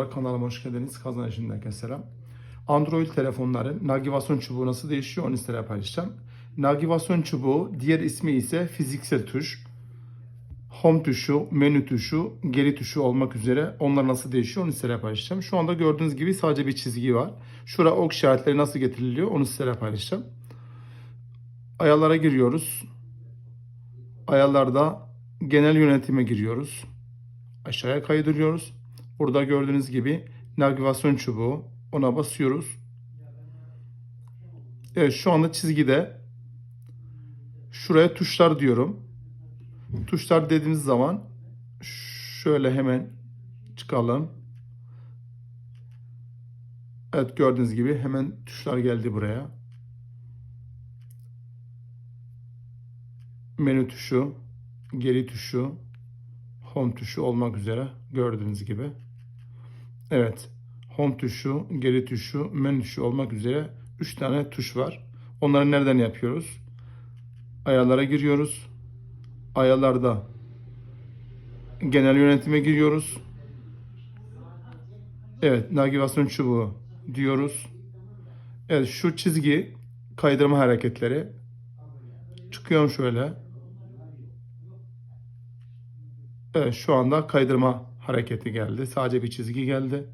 Merhabalar kanalıma hoş geldiniz. Kazan işinden selam. Android telefonların navigasyon çubuğu nasıl değişiyor onu sizlere paylaşacağım. Navigasyon çubuğu diğer ismi ise fiziksel tuş. Home tuşu, menü tuşu, geri tuşu olmak üzere onlar nasıl değişiyor onu sizlere paylaşacağım. Şu anda gördüğünüz gibi sadece bir çizgi var. Şura ok işaretleri nasıl getiriliyor onu sizlere paylaşacağım. Ayarlara giriyoruz. Ayarlarda genel yönetime giriyoruz. Aşağıya kaydırıyoruz. Burada gördüğünüz gibi navigasyon çubuğu. Ona basıyoruz. Evet şu anda çizgide şuraya tuşlar diyorum. Tuşlar dediğimiz zaman şöyle hemen çıkalım. Evet gördüğünüz gibi hemen tuşlar geldi buraya. Menü tuşu, geri tuşu, home tuşu olmak üzere gördüğünüz gibi. Evet. Home tuşu, geri tuşu, menü tuşu olmak üzere 3 tane tuş var. Onları nereden yapıyoruz? Ayarlara giriyoruz. Ayarlarda genel yönetime giriyoruz. Evet, navigasyon çubuğu diyoruz. Evet, şu çizgi kaydırma hareketleri. Çıkıyorum şöyle. Evet şu anda kaydırma hareketi geldi. Sadece bir çizgi geldi.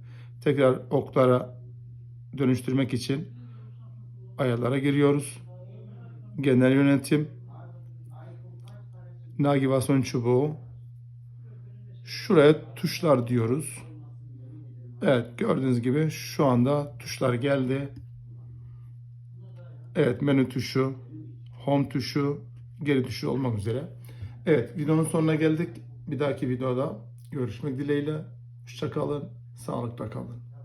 Tekrar oklara dönüştürmek için ayarlara giriyoruz. Genel yönetim. Navigasyon çubuğu. Şuraya tuşlar diyoruz. Evet gördüğünüz gibi şu anda tuşlar geldi. Evet menü tuşu, home tuşu, geri tuşu olmak üzere. Evet videonun sonuna geldik. Bir dahaki videoda görüşmek dileğiyle. Hoşçakalın, sağlıkla kalın.